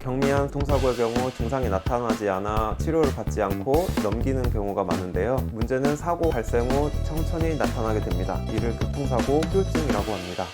교통사고의 경우 증상이 나타나지 않아 치료를 받지 않고 넘기는 경우가 많은데요. 문제는 사고 발생 후 천천히 나타나게 됩니다. 이를 교통사고 후유증이라고 합니다.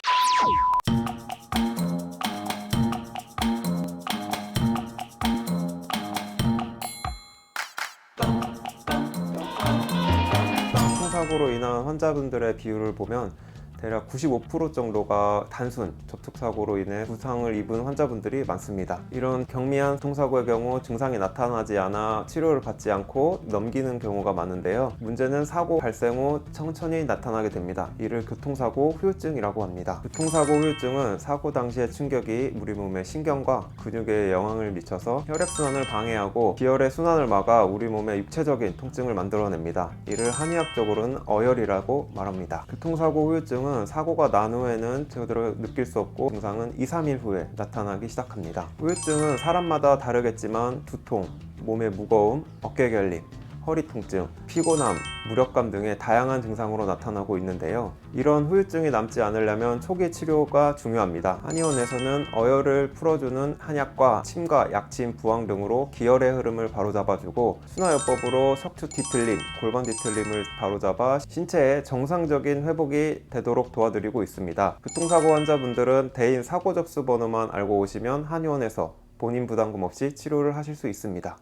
교통사고로 인한 환자분들의 비율을 보면 대략 95% 정도가 단순 접촉사고로 인해 부상을 입은 환자분들이 많습니다. 이런 경미한 교통사고의 경우 증상이 나타나지 않아 치료를 받지 않고 넘기는 경우가 많은데요. 문제는 사고 발생 후 천천히 나타나게 됩니다. 이를 교통사고 후유증이라고 합니다. 교통사고 후유증은 사고 당시의 충격이 우리 몸의 신경과 근육에 영향을 미쳐서 혈액순환을 방해하고 기혈의 순환을 막아 우리 몸의 육체적인 통증을 만들어냅니다. 이를 한의학적으로는 어혈이라고 말합니다. 교통사고 후유증 은 사고가 난 후에는 제대로 느낄 수 없고 증상은 2, 3일 후에 나타나기 시작합니다. 후유증은 사람마다 다르겠지만 두통, 몸의 무거움, 어깨 결림, 허리 통증, 피곤함, 무력감 등의 다양한 증상으로 나타나고 있는데요. 이런 후유증이 남지 않으려면 초기 치료가 중요합니다. 한의원에서는 어혈을 풀어주는 한약과 침과 약침, 부항 등으로 기혈의 흐름을 바로잡아주고 순화요법으로 척추 뒤틀림, 골반 뒤틀림을 바로잡아 신체의 정상적인 회복이 되도록 도와드리고 있습니다. 교통사고 환자분들은 대인 사고 접수 번호만 알고 오시면 한의원에서 본인 부담금 없이 치료를 하실 수 있습니다.